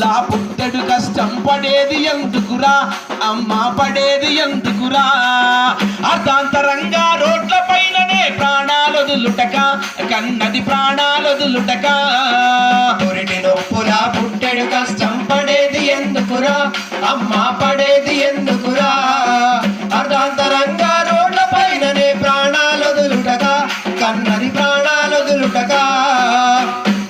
నొప్పులా పుట్టెడు కష్టం పడేది ఎందుకురా? అమ్మ పడేది ఎందుకురా? అర్ధాంతరంగా రోడ్ల పైననే ప్రాణాలొదులుటక కన్నది ప్రాణాలొదులుటక. పురిటి నొప్పులా పుట్టెడు కష్టం పడేది ఎందుకురా? అమ్మ పడేది ఎందుకురా? అర్ధాంతరంగా రోడ్ల పైననే ప్రాణాలొదులుటక కన్నది ప్రాణాలొదులుటక.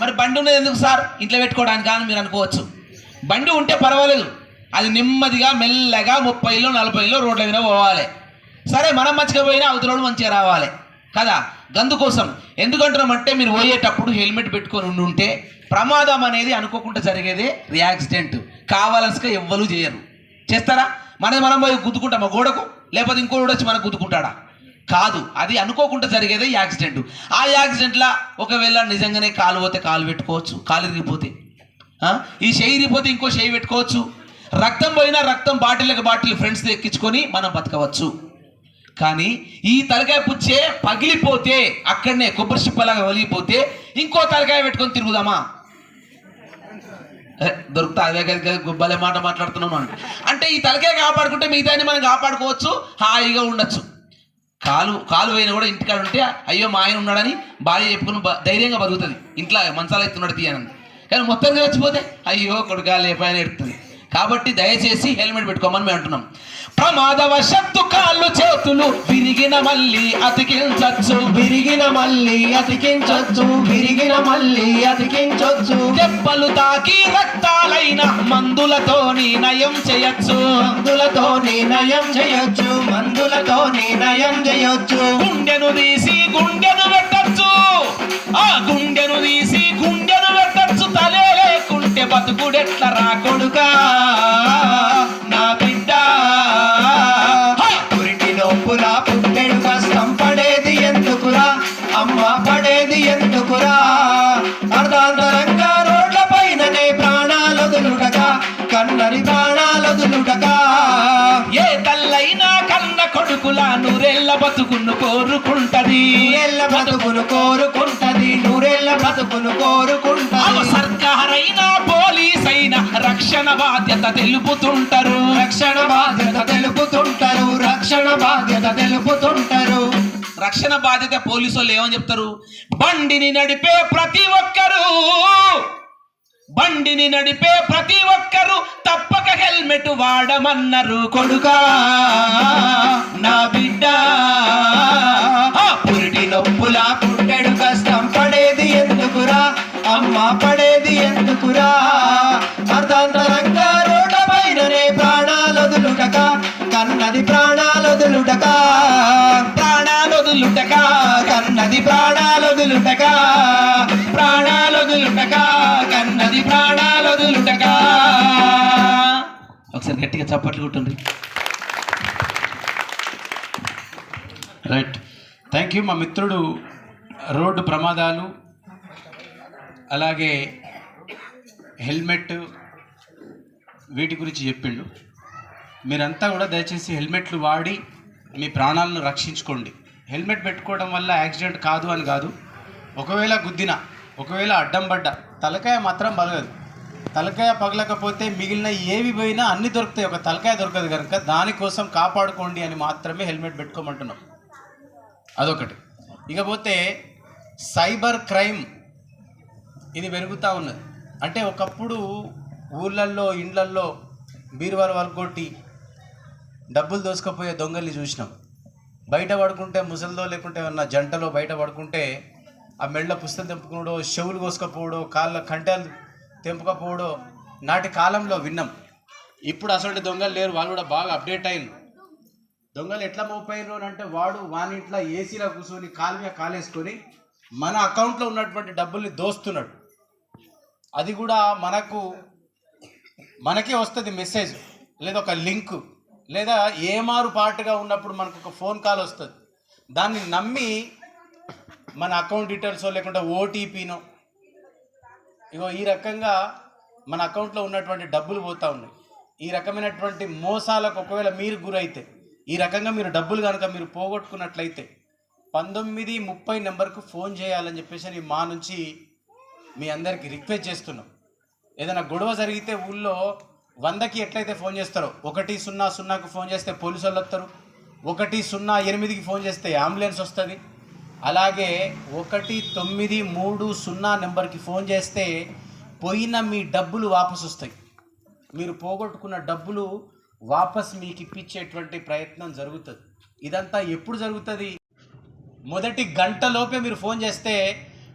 మరి బండి ఉన్నది ఎందుకు సార్? ఇంట్లో పెట్టుకోవడానికి అని మీరు అనుకోవచ్చు. బండి ఉంటే పర్వాలేదు. అది నెమ్మదిగా మెల్లగా ముప్పైలో నలభైలో రోడ్ల మీద పోవాలి. సరే మనం మంచిగా పోయినా అవతల మంచిగా రావాలి. కదా? గందు కోసం. ఎందుకంటున్నామంటే మీరు పోయేటప్పుడు హెల్మెట్ పెట్టుకొని ఉండి ఉంటే ప్రమాదం అనేది అనుకోకుండా జరిగేదే యాక్సిడెంట్. కావాలసిగా ఎవ్వరు చేయరు. చేస్తారా? మనది మనం పోయి గుద్దుకుంటామా గోడకు? లేకపోతే ఇంకోటి వచ్చి మనకు గుద్దుకుంటాడా? కాదు. అది అనుకోకుండా జరిగేదే యాక్సిడెంట్. ఆ యాక్సిడెంట్లా ఒకవేళ నిజంగానే కాలు పోతే కాలు పెట్టుకోవచ్చు. కాలు ఇరిగిపోతే ఈ చేయి పోతే ఇంకో చేయి పెట్టుకోవచ్చు. రక్తం పోయినా రక్తం బాటిల్కి బాటిల్ ఫ్రెండ్స్ ఎక్కించుకొని మనం బతకవచ్చు. కానీ ఈ తలకాయ పుచ్చే పగిలిపోతే అక్కడనే కొబ్బరి చిప్పలాగా వలిగిపోతే ఇంకో తలకాయ పెట్టుకొని తిరుగుదామా? దొరుకుతా? అదే కదా గుబ్బలే మాట మాట్లాడుతున్నాను అని అంటే. ఈ తలకాయ కాపాడుకుంటే మిగతాని మనం కాపాడుకోవచ్చు హాయిగా ఉండొచ్చు. కాలు కాలు పోయినా కూడా ఇంటికాడ ఉంటే అయ్యో మా ఆయన ఉన్నాడని భార్య చెప్పుకుని ధైర్యంగా బతుకుతుంది. ఇంట్లో మంచాలు తీయనంది. తీయనని కానీ మొత్తంగా వచ్చిపోతే అయ్యో కొడుకా లేపాయని ఎడుతుంది. కాబట్టి దయచేసి హెల్మెట్ పెట్టుకోమని మేము అంటున్నాం. ప్రమాదవశత్తు కాళ్ళు చేతులు విరిగిన మళ్ళీ అతికించచ్చు. విరిగిన మళ్ళీ అతికించొచ్చు. విరిగిన మళ్ళీ అతికించొచ్చు. దెబ్బలు తాకి రక్తాలైన మందులతోని నయం చేయొచ్చు. మందులతో నయం చేయొచ్చు. మందులతో నయం చేయొచ్చు. గుండెను తీసి గుండెను బతుకుడెట్ల రా కొడుకా? నా బిడ్డ? పురిటి నొప్పులా పుట్టెడు కష్టం పడేది ఎందుకురా? అమ్మ పడేది ఎందుకురా? అర్ధాంతరంగా రోడ్ల పైననే ప్రాణాలొదులుటగా కన్నరి ప్రాణాలొదులుటగా ఏ తల్లైనా కన్న కొడుకులా నూరెళ్ళ బతుకును కోరుకుంటది. ఎల్ల బతుకును కోరుకుంటది నూరెళ్ళ బతుకును కోరు రక్షణ బాధ్యత తెలుపుతుంటారు. రక్షణ బాధ్యత తెలుపుతుంటారు. రక్షణ బాధ్యత తెలుపుతుంటారు. రక్షణ బాధ్యత పోలీసు వాళ్ళు ఏమని చెప్తారు? బండిని నడిపే ప్రతి ఒక్కరూ బండిని నడిపే ప్రతి ఒక్కరూ తప్పక హెల్మెట్ వాడమన్నారు కొడుకా. నా బిడ్డ పురిటి నొప్పులా పుట్టెడు కష్టం పడేది ఎందుకురా? అమ్మ పడేది ఎందుకురా? ప్రాణాలొదులుటక కన్నది ఒకసారి గట్టిగా చప్పట్లు కొట్టండి. రైట్. థ్యాంక్ యూ మా మిత్రుడు రోడ్డు ప్రమాదాలు అలాగే హెల్మెట్ వీటి గురించి చెప్పిండు. మీరంతా కూడా దయచేసి హెల్మెట్లు వాడి మీ ప్రాణాలను రక్షించుకోండి. హెల్మెట్ పెట్టుకోవడం వల్ల యాక్సిడెంట్ కాదు అని కాదు. ఒకవేళ గుద్దిన ఒకవేళ అడ్డం పడ్డ తలకాయ మాత్రం బలగదు తలకాయ పగలకపోతే మిగిలిన ఏవి పోయినా అన్ని దొరుకుతాయి. ఒక తలకాయ దొరకదు కనుక దానికోసం కాపాడుకోండి అని మాత్రమే హెల్మెట్ పెట్టుకోమంటున్నాం. అదొకటి. ఇకపోతే సైబర్ క్రైమ్ ఇది పెరుగుతూ ఉన్నది. అంటే ఒకప్పుడు ఊళ్ళల్లో ఇండ్లల్లో బీరువాలు వరగొట్టి డబ్బులు దోసుకపోయే దొంగల్ని చూసినాం. బయట పడుకుంటే ముసలిదో లేకుంటే ఏమన్నా జంటలో బయట పడుకుంటే ఆ మెళ్ళ పుస్తకం తెంపుకున్నాడో చెవులు కోసుకపోవడో కాళ్ళ కంటెలు తెంపుకపోవడో నాటి కాలంలో విన్నాం. ఇప్పుడు అసలు దొంగలు లేరు వాళ్ళు కూడా బాగా అప్డేట్ అయింది దొంగలు ఎట్లా మోపోయినరు అని అంటే వాడు వాని ఇంట్లో ఏసీలో కూర్చొని కాలు మీద కాలేసుకొని మన అకౌంట్లో ఉన్నటువంటి డబ్బుల్ని దోస్తున్నాడు. అది కూడా మనకు మనకే వస్తుంది మెసేజ్ లేదా ఒక లింక్ లేదా ఏమారు పాటుగా ఉన్నప్పుడు మనకు ఒక ఫోన్ కాల్ వస్తుంది. దాన్ని నమ్మి మన అకౌంట్ డీటెయిల్స్ లేకుంటే ఓటీపీనో. ఇగో ఈ రకంగా మన అకౌంట్లో ఉన్నటువంటి డబ్బులు పోతూ ఉన్నాయి. ఈ రకమైనటువంటి మోసాలకు ఒకవేళ మీరు గురైతే ఈ రకంగా మీరు డబ్బులు కనుక మీరు పోగొట్టుకున్నట్లయితే పంతొమ్మిది ముప్పై నెంబర్కు ఫోన్ చేయాలని చెప్పేసి మా నుంచి మీ అందరికీ రిక్వెస్ట్ చేస్తున్నాం. ఏదైనా గొడవ జరిగితే ఊళ్ళో వందకి ఎట్లయితే ఫోన్ చేస్తారో ఒకటి సున్నా సున్నాకు ఫోన్ చేస్తే పోలీసు వాళ్ళు వస్తారు ఒకటి సున్నా ఎనిమిదికి ఫోన్ చేస్తే అంబులెన్స్ వస్తుంది అలాగే ఒకటి తొమ్మిది మూడు సున్నా నెంబర్కి ఫోన్ చేస్తే పోయిన మీ డబ్బులు వాపసు వస్తాయి. మీరు పోగొట్టుకున్న డబ్బులు వాపస్ మీకు ఇప్పించేటువంటి ప్రయత్నం జరుగుతుంది. ఇదంతా ఎప్పుడు జరుగుతుంది? మొదటి గంటలోపే మీరు ఫోన్ చేస్తే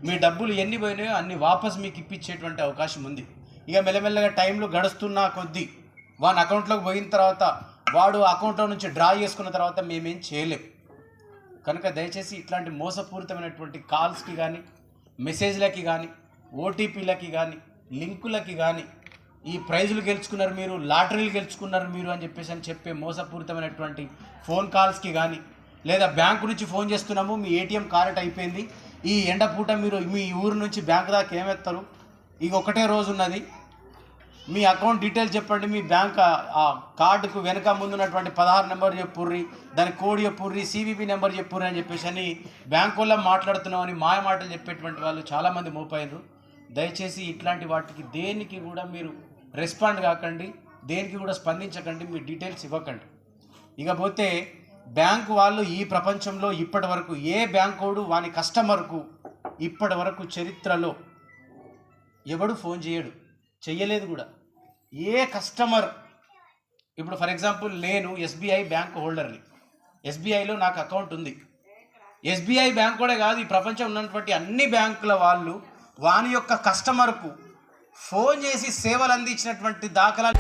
మీ డబ్బులు ఎన్ని పోయినాయో అన్ని వాపస్ మీకు ఇప్పించేటువంటి అవకాశం ఉంది. ఇక మెల్లమెల్లగా టైంలో గడుస్తున్నా కొద్దీ వాని అకౌంట్లోకి పోయిన తర్వాత వాడు అకౌంట్లో నుంచి డ్రా చేసుకున్న తర్వాత మేమేం చేయలేం. కనుక దయచేసి ఇట్లాంటి మోసపూరితమైనటువంటి కాల్స్కి కానీ మెసేజ్లకి కానీ ఓటీపీలకి కానీ లింకులకి కానీ ఈ ప్రైజులు గెలుచుకున్నారు మీరు లాటరీలు గెలుచుకున్నారు మీరు అని చెప్పేసి అని చెప్పే మోసపూరితమైనటువంటి ఫోన్ కాల్స్కి కానీ లేదా బ్యాంకు నుంచి ఫోన్ చేస్తున్నాము మీ ఏటీఎం కారెట్ అయిపోయింది ఈ ఎండపూట మీరు మీ ఊరు నుంచి బ్యాంకు దాకా ఏమెత్తారు? ఇక ఒకటే రోజు ఉన్నది మీ అకౌంట్ డీటెయిల్స్ చెప్పండి మీ బ్యాంక్ ఆ- కార్డుకు వెనక ముందున్నటువంటి పదహారు నెంబర్ చెప్పుర్రి దాని కోడ్ చెప్పుర్రి సివిపి నెంబర్ చెప్పుర్రి అని చెప్పేసి అని బ్యాంకు వల్ల మాట్లాడుతున్నామని మాయ మాటలు చెప్పేటువంటి వాళ్ళు చాలామంది మోపాయినరు దయచేసి ఇట్లాంటి వాటికి దేనికి కూడా మీరు రెస్పాండ్ కాకండి దేనికి కూడా స్పందించకండి మీ డీటెయిల్స్ ఇవ్వకండి. ఇకపోతే బ్యాంకు వాళ్ళు ఈ ప్రపంచంలో ఇప్పటి వరకు ఏ బ్యాంకోడు వాని కస్టమర్కు ఇప్పటి వరకు చరిత్రలో ఎవడు ఫోన్ చేయడు. చెయ్యలేదు కూడా. ఏ కస్టమర్ ఇప్పుడు ఫర్ ఎగ్జాంపుల్ నేను ఎస్బీఐ బ్యాంక్ హోల్డర్ని. ఎస్బీఐలో నాకు అకౌంట్ ఉంది. ఎస్బీఐ బ్యాంక్ కూడా కాదు ఈ ప్రపంచం ఉన్నటువంటి అన్ని బ్యాంకుల వాళ్ళు వాని యొక్క కస్టమర్కు ఫోన్ చేసి సేవలు అందించినటువంటి దాఖలాలు